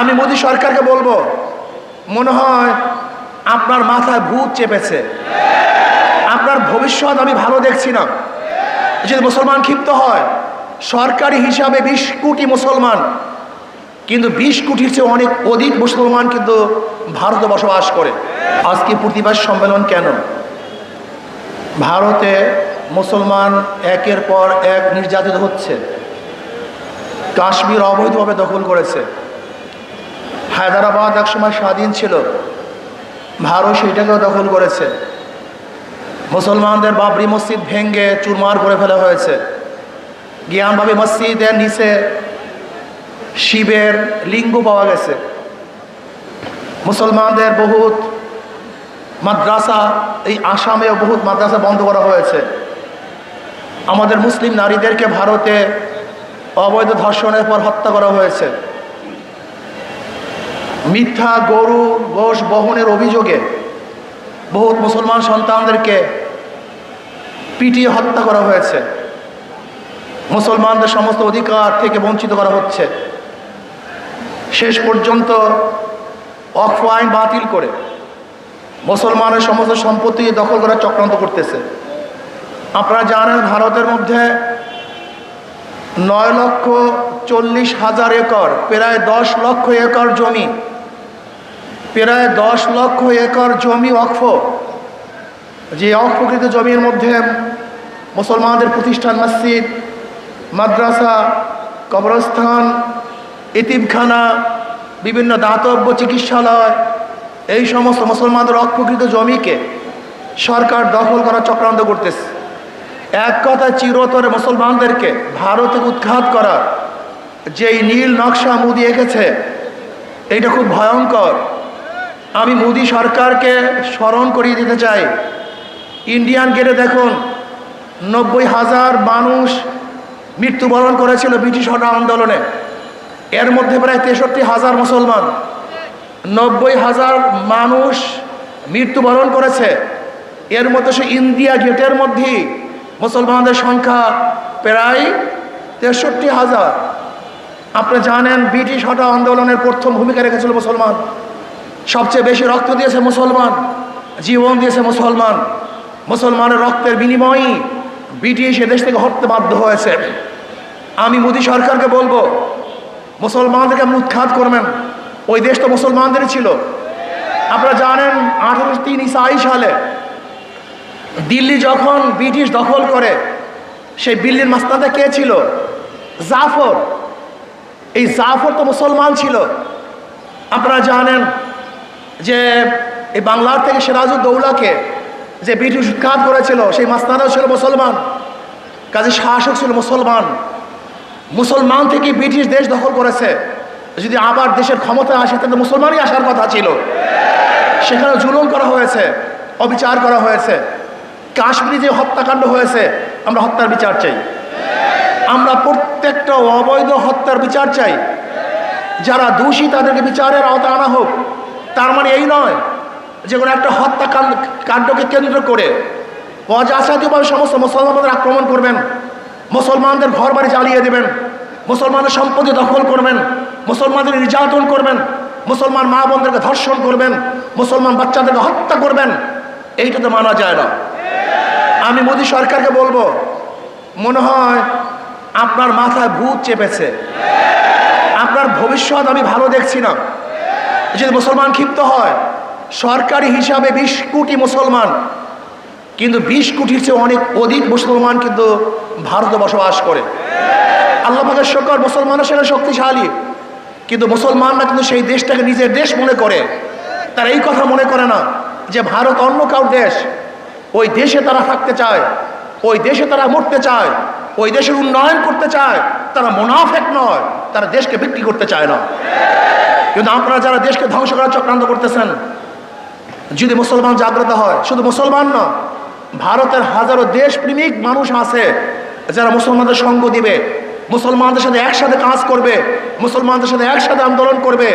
আমি মোদী সরকারকে বলব, মনে হয় আপনার মাথায় ভূত চেপেছে। আপনার ভবিষ্যৎ আমি ভালো দেখছি না। যদি মুসলমান ক্ষিপ্ত হয়, সরকারি হিসাবে বিশ কোটি মুসলমান, কিন্তু বিশ কোটির চেয়ে অনেক অধিক মুসলমান কিন্তু ভারতে বসবাস করে। আজকে প্রতিবাদ সম্মেলন কেন? ভারতে মুসলমান একের পর এক নির্যাতিত হচ্ছে। কাশ্মীর অবৈধভাবে দখল করেছে। হায়দ্রাবাদ একসময় স্বাধীন ছিল। ভারত সেইটাকেও দখল করেছে। মুসলমানদের বাবরি মসজিদ ভেঙ্গে চুরমার করে ফেলা হয়েছে। জ্ঞানভাবে মসজিদের নিচে শিবের লিঙ্গ পাওয়া গেছে। মুসলমানদের বহুত মাদ্রাসা, এই আসামেও বহুত মাদ্রাসা বন্ধ করা হয়েছে। আমাদের মুসলিম নারীদেরকে ভারতে অবৈধ ধর্ষণের পর হত্যা করা হয়েছে। মিথ্যা গরু গোষ বহনের অভিযোগে বহুত মুসলমান সন্তানদেরকে পিটিয়ে হত্যা করা হয়েছে। মুসলমানদের সমস্ত অধিকার থেকে বঞ্চিত করা হচ্ছে। শেষ পর্যন্ত অক্ষ আইন বাতিল করে মুসলমানের সমস্ত সম্পত্তি দখল করার চক্রান্ত করতেছে। আপনারা জানেন ভারতের মধ্যে নয় লক্ষ চল্লিশ হাজার একর, প্রায় দশ লক্ষ একর জমি প্রায় দশ লক্ষ একর জমি অক্ষ যে অক্ষকৃত জমির মধ্যে মুসলমানদের প্রতিষ্ঠান মসজিদ, মাদ্রাসা, কবরস্থান, এতিমখানা, বিভিন্ন দাতব্য চিকিৎসালয়, এই সমস্ত মুসলমানদের অক্ষকৃত জমিকে সরকার দখল করার চক্রান্ত করতেছে। এক কথা চিরতরে মুসলমানদেরকে ভারতে উৎখাত করার যেই নীল নকশা মুদি এঁকেছে, এইটা খুব ভয়ঙ্কর। আমি মোদি সরকারকে স্মরণ করিয়ে দিতে চাই। ইন্ডিয়ান গেটে দেখুন, নব্বই হাজার মানুষ মৃত্যুবরণ করেছিল ব্রিটিশ হটা আন্দোলনে। এর মধ্যে প্রায় তেষট্টি হাজার মুসলমান, নব্বই হাজার মানুষ মৃত্যুবরণ করেছে। এর মধ্যে সে ইন্ডিয়া গেটের মধ্যেই মুসলমানদের সংখ্যা প্রায় তেষট্টি হাজার। আপনি জানেন, ব্রিটিশ হটা আন্দোলনের প্রথম ভূমিকা রেখেছিল মুসলমান। সবচেয়ে বেশি রক্ত দিয়েছে মুসলমান, জীবন দিয়েছে মুসলমান। মুসলমানের রক্তের বিনিময়ই ব্রিটিশ এ দেশ থেকে হটতে বাধ্য হয়েছে। আমি মোদী সরকারকে বলব, মুসলমানদেরকে আপনি উৎখাত করবেন। ওই দেশ তো মুসলমানদেরই ছিল। আপনারা জানেন, আঠারোশো তিন ইসাই সালে দিল্লি যখন ব্রিটিশ দখল করে, সেই দিল্লির মাস্তানটা কে ছিল? জাফর। এই জাফর তো মুসলমান ছিল। আপনারা জানেন যে এই বাংলার থেকে সিরাজউদ্দৌলাকে যে ব্রিটিশ উৎখাত করেছিল, সেই মাস্তানাও ছিল মুসলমান, কাজে শাসক ছিল মুসলমান। মুসলমান থেকে ব্রিটিশ দেশ দখল করেছে। যদি আবার দেশের ক্ষমতা আসে, তাহলে মুসলমানই আসার কথা ছিল। সেখানে জুলুম করা হয়েছে, অবিচার করা হয়েছে। কাশ্মীরে যে হত্যাকাণ্ড হয়েছে, আমরা হত্যার বিচার চাই। আমরা প্রত্যেকটা অবৈধ হত্যার বিচার চাই। যারা দোষী, তাদেরকে বিচারের আওতায় আনা হোক। তার মানে এই নয় যে কোনো একটা হত্যাকাণ্ড কাণ্ডকে কেন্দ্র করে অযাচাতীয়ভাবে সমস্ত মুসলমানদের আক্রমণ করবেন, মুসলমানদের ঘর বাড়ি জ্বালিয়ে দেবেন মুসলমানের সম্পত্তি দখল করবেন, মুসলমানদের নির্যাতন করবেন, মুসলমান মা বোনদেরকে ধর্ষণ করবেন, মুসলমান বাচ্চাদেরকে হত্যা করবেন, এইটা তো মানা যায় না। আমি মোদী সরকারকে বলব, মনে হয় আপনার মাথায় ভূত চেপেছে। আপনার ভবিষ্যৎ আমি ভালো দেখছি না। যদি মুসলমান ক্ষিপ্ত হয়, সরকারি হিসাবে বিশ কোটি মুসলমান, কিন্তু বিশ কোটির চেয়ে অনেক অধিক মুসলমান কিন্তু ভারতে বসবাস করে। আল্লাহ পাকের শকর মুসলমানের সেটা শক্তিশালী, কিন্তু মুসলমানরা কিন্তু সেই দেশটাকে নিজের দেশ মনে করে। তারা এই কথা মনে করে না যে ভারত অন্য কাউ দেশ। ওই দেশে তারা থাকতে চায়, ওই দেশে তারা মরতে চায়, ওই দেশের উন্নয়ন করতে চায়, তারা মোনাফেক নয়, তারা দেশকে বিক্রি করতে চায় না। কিন্তু আপনারা যারা দেশকে ধ্বংস করার চক্রান্ত করতেছেন, যদি মুসলমান জাগ্রত হয়, শুধু মুসলমান না ভারতের হাজারো দেশপ্রেমিক মানুষ আছে যারা মুসলমানদের সঙ্গ দিবে, মুসলমানদের সাথে একসাথে কাজ করবে, মুসলমানদের সাথে একসাথে আন্দোলন করবে,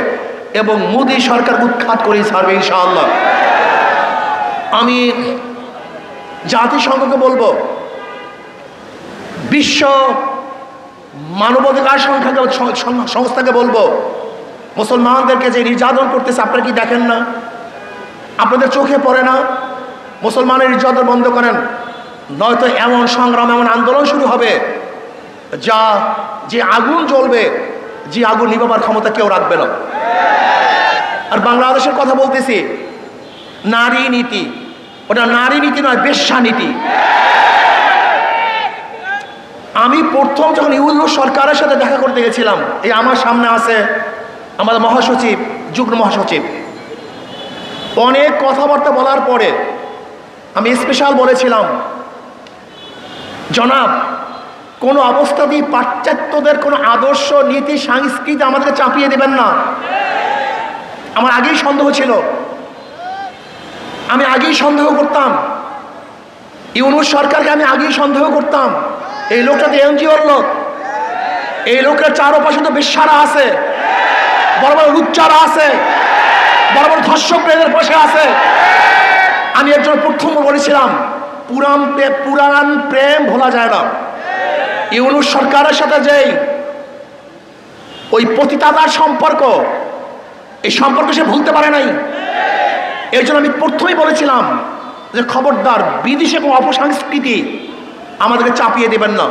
এবং মোদী সরকার উৎখাত করেই ছাড়বে ইনশাআল্লাহ। আমি জাতিসংঘকে বলব, বিশ্ব মানবাধিকার সংখ্যাকে সংস্থাকে বলব মুসলমানদেরকে যে নির্যাতন করতেছে, আপনারা কি দেখেন না? আপনাদের চোখে পড়ে না? মুসলমানের নির্যাতন বন্ধ করেন। নয়তো এমন সংগ্রাম, এমন আন্দোলন শুরু হবে যা যে আগুন জ্বলবে, যে আগুন নিবাবার ক্ষমতা কেউ রাখবে না। আর বাংলাদেশের কথা বলতেছি, নারী নীতি। ওটা নারী নীতি নয়, বেশ্যা নীতি। আমি প্রথম যখন ইউল সরকারের সাথে দেখা করতে গেছিলাম, এই আমার সামনে আছে আমাদের মহাসচিব, যুগ্ম মহাসচিব। অনেক কথাবার্তা বলার পরে আমি স্পেশাল বলেছিলাম, জনাব, কোনো অবস্থাতেই পাশ্চাত্যদের কোনো আদর্শ, নীতি, সংস্কৃতি আমাদেরকে চাপিয়ে দেবেন না। আমার আগেই সন্দেহ ছিল। আমি আগেই সন্দেহ করতাম। ইউনুস সরকারকে আমি আগেই সন্দেহ করতাম। এই লোকটা তো এনজিওর লোক। এই লোকের চারপাশে তো বিশ্বারা আছে। বড় বড় লুচ্চারা আছে। বড় বড় ধর্ষক এদের বসে আছে। আমি একজন প্রথম বলেছিলাম পুরান প্রে- পুরাণ প্রেম ভোলা যায় না। ইউনুস সরকারের সাথে যেই ওই পতিতাদার সম্পর্ক, এই সম্পর্ক সে ভুলতে পারে নাই। এর জন্য আমি প্রথমেই বলেছিলাম যে খবরদার, বিদেশে কোনো অপসংস্কৃতি আমাদেরকে চাপিয়ে দেবেন না।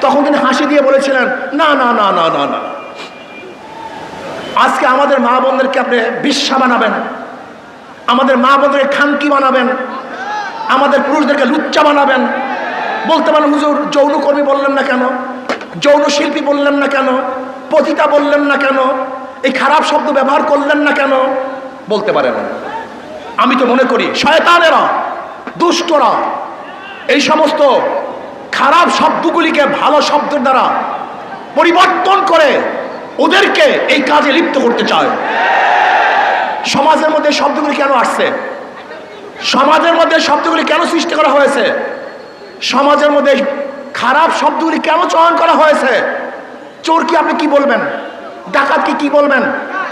তখন তিনি হাসি দিয়ে বলেছিলেন, না না না না না না। আজকে আমাদের মা বোনদেরকে আপনি বিশ্বা বানাবেন। আমাদের মা বোনদেরকে খানকি বানাবেন। আমাদের পুরুষদেরকে লুচ্চা বানাবেন। বলতে পারেন, হুজুর, যৌনকর্মী বললেন না কেন? যৌন শিল্পী বললেন না কেন? পতিতা বললেন না কেন? এই খারাপ শব্দ ব্যবহার করলেন না কেন? বলতে পারেন। আমি তো মনে করি, শয়তানেরা, দুষ্টরা, এই সমস্ত খারাপ শব্দগুলিকে ভালো শব্দের দ্বারা পরিবর্তন করে ওদেরকে এই কাজে লিপ্ত করতে চায়। সমাজের মধ্যে শব্দগুলি কেন আসছে? সমাজের মধ্যে শব্দগুলি কেন সৃষ্টি করা হয়েছে? সমাজের মধ্যে খারাপ শব্দগুলি কেন চয়ন করা হয়েছে? চোর কি আপনি কি বলবেন? ডাকাত কি বলবেন?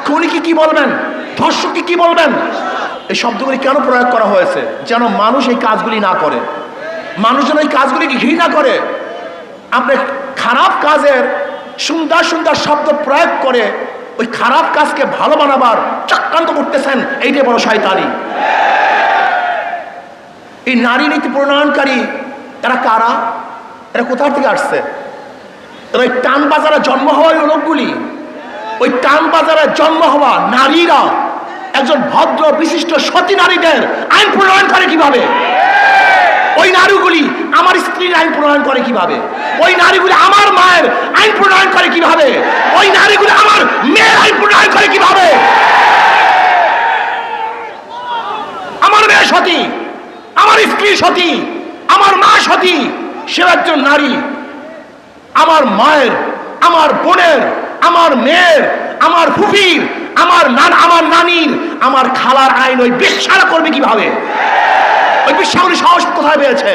খুনি কি বলবেন? ধর্ষক কি কি বলবেন? এই শব্দগুলি কেন প্রয়োগ করা হয়েছে? যেন মানুষ এই কাজগুলি না করে। মানুষ যেন এই কাজগুলিকে ঘৃণা করে। আপনি খারাপ কাজের সুন্দর সুন্দর শব্দ প্রয়োগ করে ওই খারাপ কাজকে ভালো বানাবার চক্রান্ত করতেছেন এইটাই বড় শয়তানি। এই নারী নীতি প্রণয়নকারী, এরা কারা? এরা কোথা থেকে আসছে? ওই টান বাজারে জন্ম হওয়া ওই লোকগুলি, ওই টান বাজারে জন্ম হওয়া নারীরা, একজন ভদ্র, বিশিষ্ট, সতী নারীদের আইন প্রণয়ন করে কীভাবে? ওই নারীগুলি আমার স্ত্রীর আইন প্রণয়ন করে কীভাবে? ওই নারীগুলি আমার মায়ের আইন প্রণয়ন করে কীভাবে? ওই নারীগুলি আমার মেয়ের আইন প্রণয়ন করে কীভাবে? আমার মেয়ে সতী, আমার স্ত্রী সতী, আমার মা সতী, সে একজন নারী। আমার মায়ের, আমার বোনের, আমার মেয়ের, আমার ফুফির, আমার নান, আমার নানির, আমার খালার আইন ওই বিশ্বাস করবে কীভাবে? ওই বিশ্বাসগুলি সাহস কোথায় পেয়েছে?